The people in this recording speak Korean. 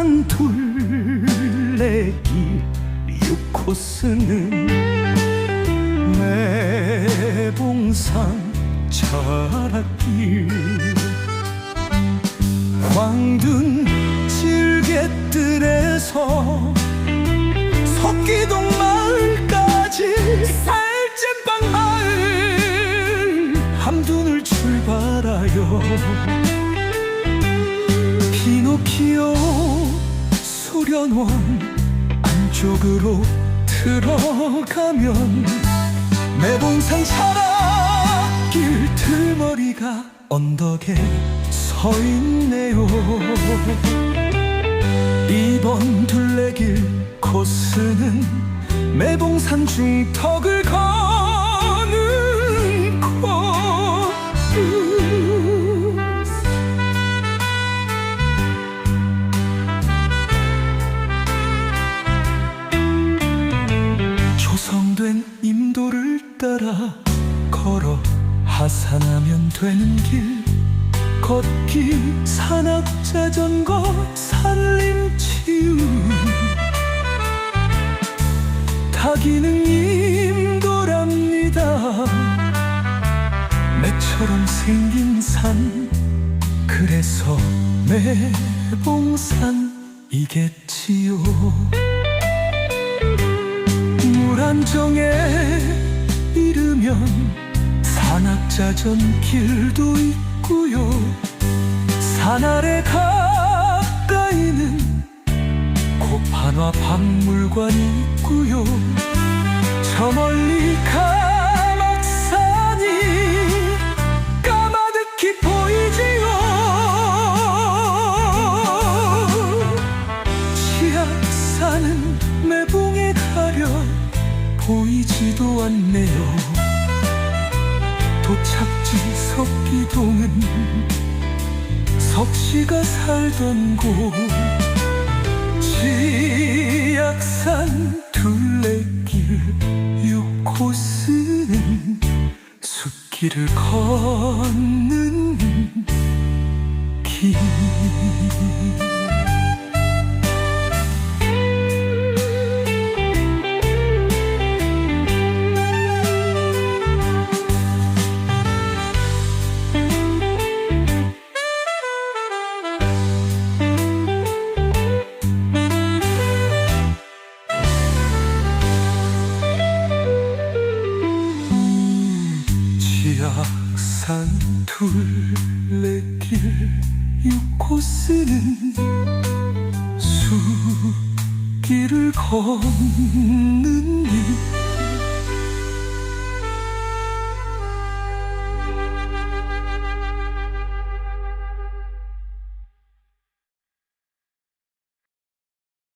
산 둘레길 6코스는 매봉산 자락길. 광둔 질개뜰에서 석기동 마을까지 살찐방 마을. 함둔을 출발하여 수련원 안쪽으로 들어가면 매봉산 자락길 들머리가 언덕에 서 있네요. 이번 둘레길 코스는 매봉산 중턱을 거 걸어 하산하면 되는 길. 걷기 산악자전거 산림치유. 타기는 임도랍니다. 매처럼 생긴 산. 그래서 매봉산이겠지요. 물안정에 이르면 산악자전 길도 있고요. 산 아래 가까이는 고판화 박물관이 있고요. 저 멀리 가막산이 까마득히 보이지요. 치악산은 매봉에 가려 보이지도 않네요 도착지 석기동은 석씨가 살던 곳. 치악산 둘레길 6코스는 숲길을 걷는 지악산 둘레길 6코스는 숲길을 걷는 길